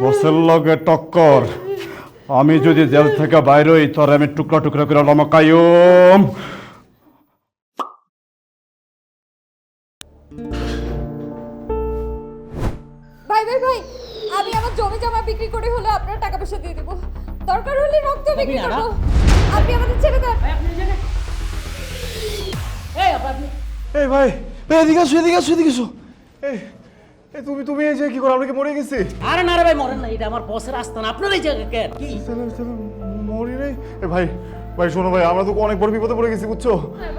বসের লগে টক্কর। আমি যদি জেল থেকে বাইরে হই তোর আমি টুকরা টুকরা করে লমকায়ুম ভাই ভাই ভাই আমি আমার জমি জমা বিক্রি করে হলো আপনার টাকা পয়সা দিয়ে দেবো। দরকার হলে রক্ত বিক্রি। করব। আপনি আমাদের ছেড়ে দেন। এই আপনি এই ভাই ভাই এদিকে আসো এদিকে আসো এদিকে আসো। এই এই তুমি তুমি এই যে কি করো? আমরা কি মরে গেছি? আরে না রে ভাই মরেন না। এটা আমার বসের আস্তানা। আপনার এই জায়গা কেন কি? সালাম সালাম মরি রে। এ ভাই ভাই শোনো ভাই আমরা তো অনেক বড় বিপদে পড়ে গেছি বুঝছ?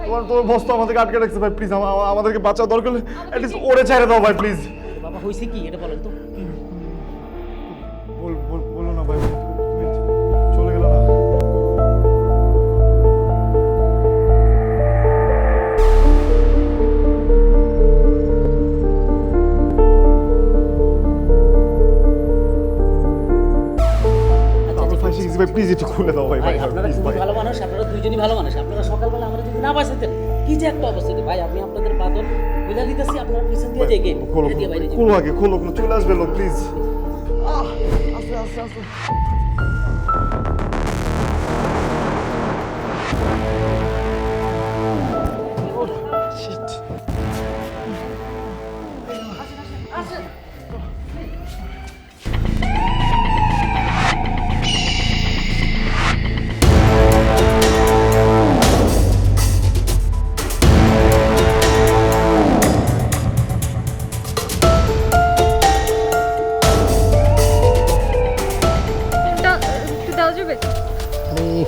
তোমার তোমার বস তো আমাদেরকে আটকে রাখছে ভাই প্লিজ আমাদেরকে বাঁচা দরকার হলে অ্যাটলিস্ট ওরে ছেড়ে দাও ভাই প্লিজ বাবা হইছে কি? এটা বলেন তো। ভাই প্লিজ একটু খুলে দাও ভাই ভাই আপনারা প্লিজ ভাই। ভালো মানুষ আপনারা দুইজনই ভালো মানুষ। আপনারা সকালবেলা আমরা যদি না বাঁচাতেন কি যে একটা অবস্থা ভাই আমি আপনাদের বাদন বুঝা দিতেছি আপনারা পিছন দিয়ে যে গেট খোলো আগে খোলো খোলো চলে আসবে লোক প্লিজ আস্তে আস্তে আস্তে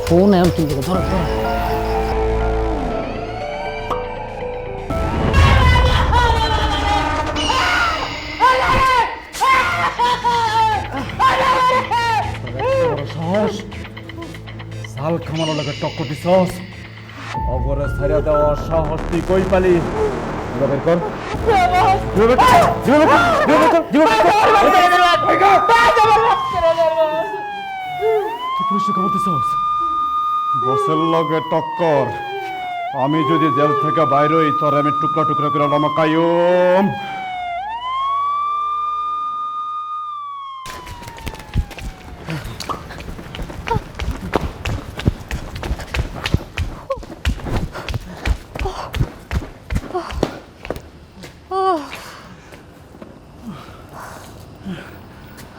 ফোন এখন কি করে ধরো ধরো সাহস সাল খামানো লাগে টক্কর দিছস অবরে ছাড়িয়া দেওয়া সাহস তুই কই পালি। বের কর তুই পুলিশে খবর দিছস বসের লগে টক্কর। আমি যদি জেল থেকে বাইরে হই, তোর আমি টুকরা টুকরা করে লমকায়ুম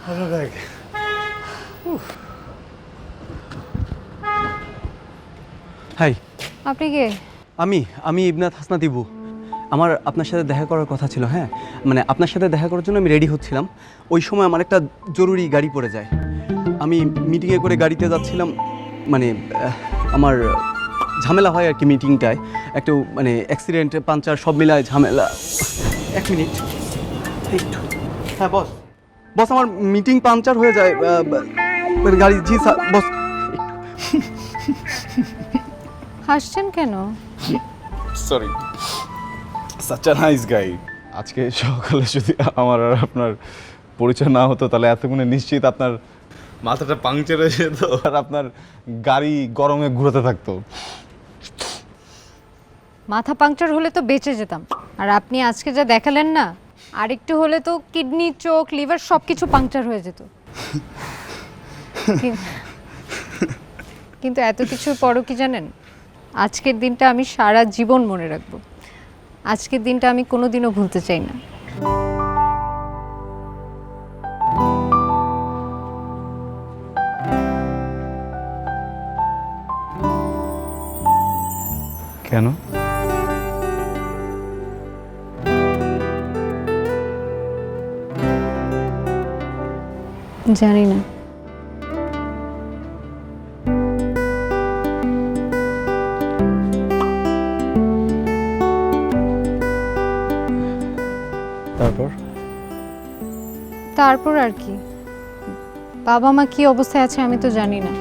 ভালো দেখ হাই। আপনি কে? আমি আমি ইবনাথ হাসনা দিবু আমার আপনার সাথে দেখা করার কথা ছিল হ্যাঁ? মানে আপনার সাথে দেখা করার জন্য আমি রেডি হচ্ছিলাম। ওই সময় আমার একটা জরুরি গাড়ি পড়ে যায়। আমি মিটিংয়ে করে গাড়িতে যাচ্ছিলাম মানে আমার ঝামেলা হয় আর কি মিটিংটায় একটু মানে অ্যাক্সিডেন্ট পাঞ্চার সব মিলায় ঝামেলা। এক মিনিট। একটু। হ্যাঁ বস। বস আমার মিটিং পাঞ্চার হয়ে যায় মানে গাড়ি জি স্যার বস। হাসছেন কেন? Sorry such a nice guy আজকে সকালে যদি আমার আর আপনার পরিচয় না হতো তাহলে এতক্ষণে নিশ্চিত আপনার মাথাটা পাংচার হয়ে যেত আর আপনার গাড়ি গরমে ঘুরাতে থাকতো। মাথা পাংচার হলে তো বেঁচে যেতাম। আর আপনি আজকে যা দেখালেন না আরেকটু হলে তো কিডনি চোখ লিভার সব কিছু পাংচার হয়ে যেত। কিন্তু এত কিছুর পরও কি জানেন? আজকের দিনটা আমি সারা জীবন মনে রাখব। আজকের দিনটা আমি কোনোদিনও ভুলতে চাই না। কেন? জানি না। তারপর আর কি? বাবা মা কি অবস্থায় আছে আমি তো জানি না।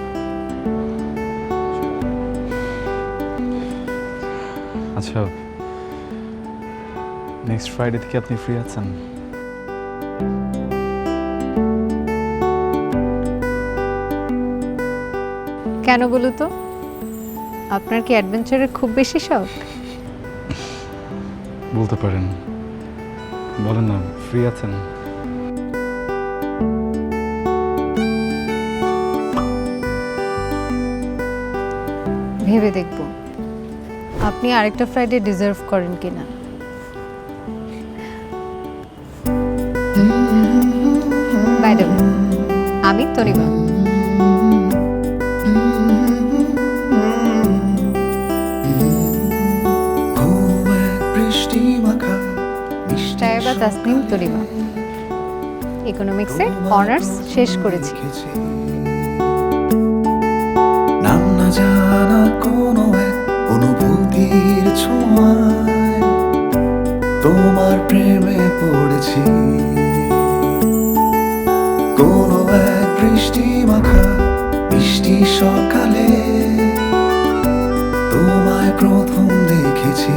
আচ্ছা নেক্সট ফ্রাইডে থেকে আপনি ফ্রি আছেন? কেন বলো তো? আপনার কি অ্যাডভেঞ্চারের খুব বেশি শখ? বলতে পারেন। বলেন না ফ্রি আছেন? ভেবে দেখব। আপনি আরেকটা ফ্রাইডে ডিজার্ভ করেন কিনা। দ্য আমি মাখা সাহেবা তাসনিম তনিমা ইকোনমিক্সে অনার্স শেষ করেছি। জানা কোনো এক অনুভূতির ছোঁয়ায় তোমার প্রেমে পড়েছি। কোনো এক বৃষ্টি মাখা বৃষ্টি সকালে তোমায় প্রথম দেখেছি।